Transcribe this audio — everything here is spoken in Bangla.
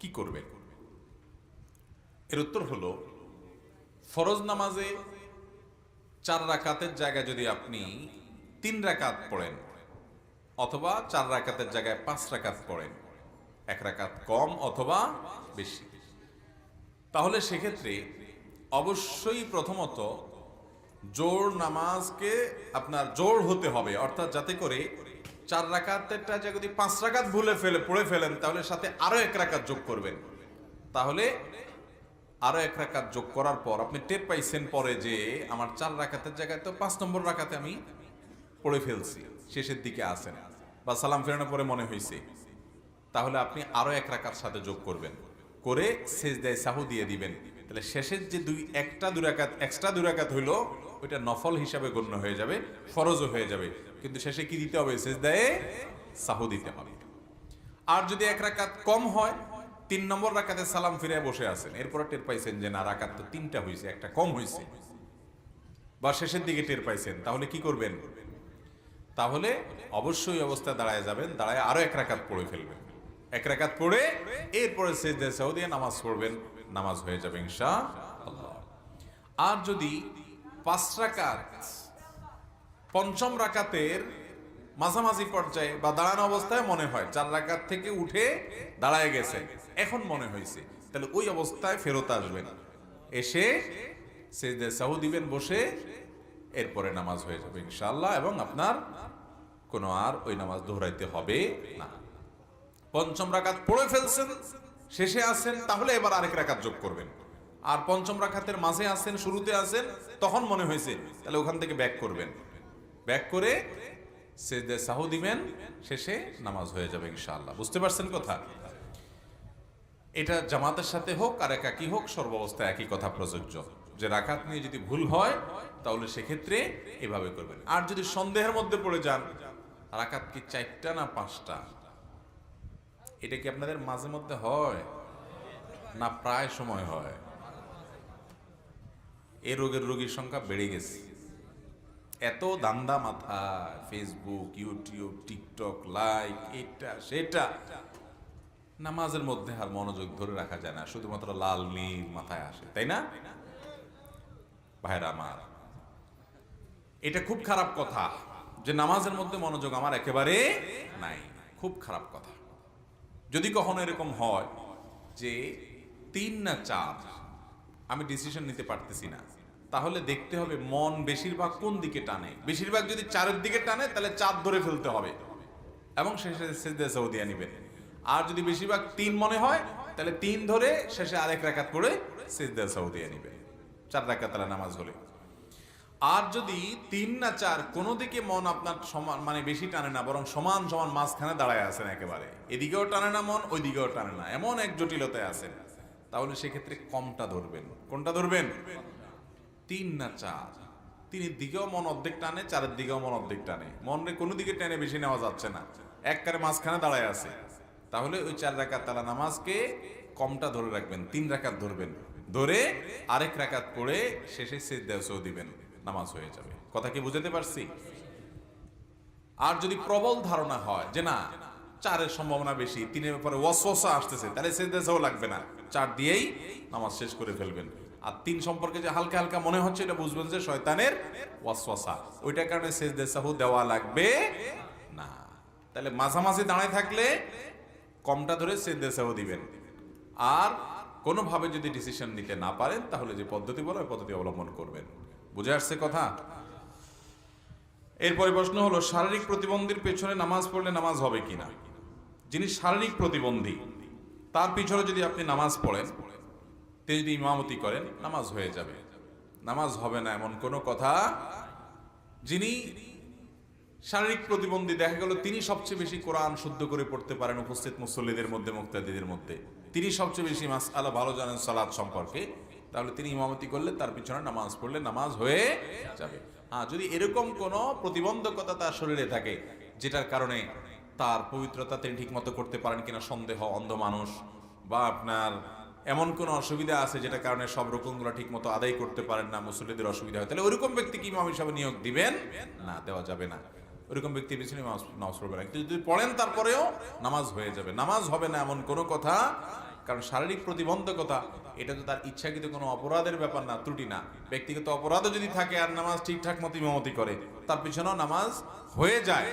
কি করবে? এর উত্তর হলো, ফরজ নামাজে চার রাকাতের জায়গায় যদি আপনি তিন রাকাত পড়েন অথবা চার রাকাতের জায়গায় পাঁচ রাকাত পড়েন, এক রাকাত কম অথবা বেশি, তাহলে সেক্ষেত্রে অবশ্যই প্রথমত জোর নামাজকে আপনার জোর হতে হবে, অর্থাৎ যাতে করে চার রাকাতেরটা যদি পাঁচ রাকাত ভুলে ফেলে, পড়ে ফেলেন, তাহলে সাথে আরও এক রাকাত যোগ করবেন। তাহলে আরও এক রাকাত যোগ করার পর আপনি টের পাইছেন পরে যে আমার চার রাকাতের জায়গায় তো পাঁচ নম্বর রাকাতে আমি পড়ে ফেলছি, শেষের দিকে আসেন বা সালাম ফেরানোর পরে মনে হয়েছে তাহলে আপনি আরও এক রাকার সাথে যোগ করবেন। করে শেষ দেয় সাহু দিয়ে দিবেন। তাহলে শেষের যে দুই, একটা দুরাকাত এক্সট্রা দুরাকাত হইল ওইটা নফল হিসাবে গণ্য হয়ে যাবে, ফরজও হয়ে যাবে। কিন্তু শেষে কি দিতে হবে? শেষ দেয় সাহু দিতে হবে। আর যদি এক রাকাত কম হয়, তিন নম্বর রাকাতে সালাম ফিরে বসে আছেন। এরপরে টের পাইছেন যে, না, রাকাত তো তিনটা হয়েছে একটা কম হয়েছে বা শেষের দিকে টের পাইছেন। তাহলে কি করবেন? তাহলে অবশ্যই অবস্থায় দাঁড়ায় যাবেন, দাঁড়ায় আরও এক রাকাত পড়ে ফেলবেন। এক রাকাত পড়ে এরপরে সেজদা সাউ দিয়ে নামাজ পড়বেন, নামাজ হয়ে যাবে ইনশা আর যদি পাঁচ রাকাত। পঞ্চম রাকাতের মাঝামাঝি পর্যায়ে বা দাঁড়ানো অবস্থায় মনে হয়, চার রাকাত থেকে উঠে দাঁড়ায় গেছে। এখন মনে হয়েছে, তাহলে ওই অবস্থায় ফেরত আসবেন। এসে সেজদা সাহু দিবেন, বসে এরপরে নামাজ হয়ে যাবে ইনশাল্লাহ এবং আপনার কোনো আর ওই নামাজ দোহরাইতে হবে না। পঞ্চম রাকাত পড়ে ফেলছেন, শেষে আসেন, তাহলে এবার আরেক রাকাত যোগ করবেন। আর পঞ্চম রাকাতের মাঝে আছেন শুরুতে আছেন তখন মনে হয়েছে, তাহলে ওখান থেকে ব্যাক করবেন। ব্যাক করে সেজদে সাহু দিবেন, শেষে নামাজ হয়ে যাবে ইনশাআল্লাহ। বুঝতে পারছেন কথা? এটা জামাতের সাথে হোক আর একাকি হোক সর্বাবস্থায় একই কথা প্রযোজ্য। যে রাকাত নিয়ে যদি ভুল হয়, তাহলে সেক্ষেত্রে এভাবে করবেন। আর যদি সন্দেহের মধ্যে পড়ে যান রাকাত কি চারটা না পাঁচটা? এটা কি আপনাদের মাঝে মধ্যে হয়? না প্রায় সময় হয়? এ রোগের রোগীর সংখ্যা বেড়ে গেছে। এত দান্দা মাথা ফেসবুক ইউটিউব টিকটক লাইক এটা, সেটা। নামাজের মধ্যে আর মনোযোগ ধরে রাখা যায় না, শুধুমাত্র লাল নীল মাথায় আসে, তাই না? ভাইরা আমার, এটা খুব খারাপ কথা যে নামাজের মধ্যে মনোযোগ আমার একেবারে নাই, খুব খারাপ কথা। যদি কখনো এরকম হয় যে তিন না চার আমি ডিসিশন নিতে পারতেছি না। তাহলে দেখতে হবে মন বেশিরভাগ কোন দিকে টানে। বেশিরভাগ যদি চারের দিকে টানে, তাহলে চার ধরে ফেলতে হবে। এবং শেষে সেজদা সৌদিয়া নিবেন। আর যদি বেশিরভাগ তিন মনে হয়, তাহলে তিন ধরে শেষে আরেক রাকাত পড়ে সেজদা সৌদিয়া নিবে চার রাকাত তালা নামাজ হলে। আর যদি তিন না চার, কোনো দিকে মন আপনার সমান মানে বেশি টানে না, বরং সমান সমান মাঝখানে দাঁড়ায় আছেন একেবারে। এদিকেও টানে না মন, ওইদিকেও টানে না। এমন এক জটিলতায় আছেন। তাহলে সেক্ষেত্রে কমটা ধরবেন। কোনটা ধরবেন? তিন না চার। তিনের দিকেও মন অর্ধেক টানে, চারের দিকেও মন অর্ধেক টানে। মনে কোনো দিকে টেনে বেশি নেওয়া যাচ্ছে না। এক কারে মাঝখানে দাঁড়ায় আছে। তাহলে ওই চার রাকাত তালা নামাজকে কমটা ধরে রাখবেন, তিন রাকাত ধরবেন। ধরে আরেক রাকাত পড়ে শেষে সেদ্দাসও দিবেন। নামাজ হয়ে যাবে। কথা কি বুঝাতে পারছি? আর যদি প্রবল ধারণা হয়, যে না চারের সম্ভাবনা বেশি, তিনের ব্যাপারে ওয়াসওয়াসা আসতেছে, তাহলে সেদ্দাসও লাগবে না। চার দিয়েই নামাজ শেষ করে ফেলবেন। আর তিন সম্পর্কে যে হালকা হালকা মনে হচ্ছে, এটা বুঝবেন যে শয়তানের ওয়াসওয়াসা। ওইটার কারণে সেজদেসাহু দেওয়া লাগবে না। তাহলে মাঝামাঝি দাঁড়ায় থাকলে কমটা ধরে সেজদেসাহু দিবেন। আর কোনোভাবে যদি ডিসিশন নিতে না পারেন, তাহলে যে পদ্ধতি বলো, ওই পদ্ধতি অবলম্বন করবেন। বুঝে আসছে কথা? এরপরে প্রশ্ন হলো, শারীরিক প্রতিবন্ধীর পেছনে নামাজ পড়লে নামাজ হবে কিনা? যিনি শারীরিক প্রতিবন্ধী, তার পিছনে যদি আপনি নামাজ পড়েন, তিনি যদি ইমামতি করেন, নামাজ হয়ে যাবে। নামাজ হবে না এমন কোনো কথা যিনি শারীরিক প্রতিবন্ধী। দেখা গেল তিনি সবচেয়ে বেশি কোরআন শুদ্ধ করে পড়তে পারেন উপস্থিত মুসল্লিদের মধ্যে, মুক্তাদিদের মধ্যে। তিনি সবচেয়ে বেশি মাস আলা ভালো জানেন সালাদ সম্পর্কে। তাহলে তিনি ইমামতি করলে তার পিছনে নামাজ পড়লে নামাজ হয়ে যাবে। হ্যাঁ যদি এরকম কোনো প্রতিবন্ধকতা তার শরীরে থাকে, যেটার কারণে তার পবিত্রতা তিনি ঠিকমতো করতে পারেন কিনা সন্দেহ, অন্ধ মানুষ, বা আপনার এমন কোনো অসুবিধা আছে যেটা কারণে সব রকমগুলো ঠিক মতো আদায় করতে পারেন না, মুসল্লিদের অসুবিধা হয়। তাহলে ওইরকম ব্যক্তি কি ইমাম হিসাবে নিয়োগ দিবেন? না, দেওয়া যাবে না। ওইরকম ব্যক্তির পিছনে নামাজ পড়বে না। কিন্তু যদি পড়েন তারপরেও নামাজ হয়ে যাবে। নামাজ হবে না এমন কোনো কথা, কারণ শারীরিক প্রতিবন্ধকতা, এটা তো তার ইচ্ছাকৃত কোনো অপরাধের ব্যাপার না, ত্রুটি না। ব্যক্তিগত অপরাধও যদি থাকে আর নামাজ ঠিকঠাক মতো ইমামতি করে, তার পিছনেও নামাজ হয়ে যায়।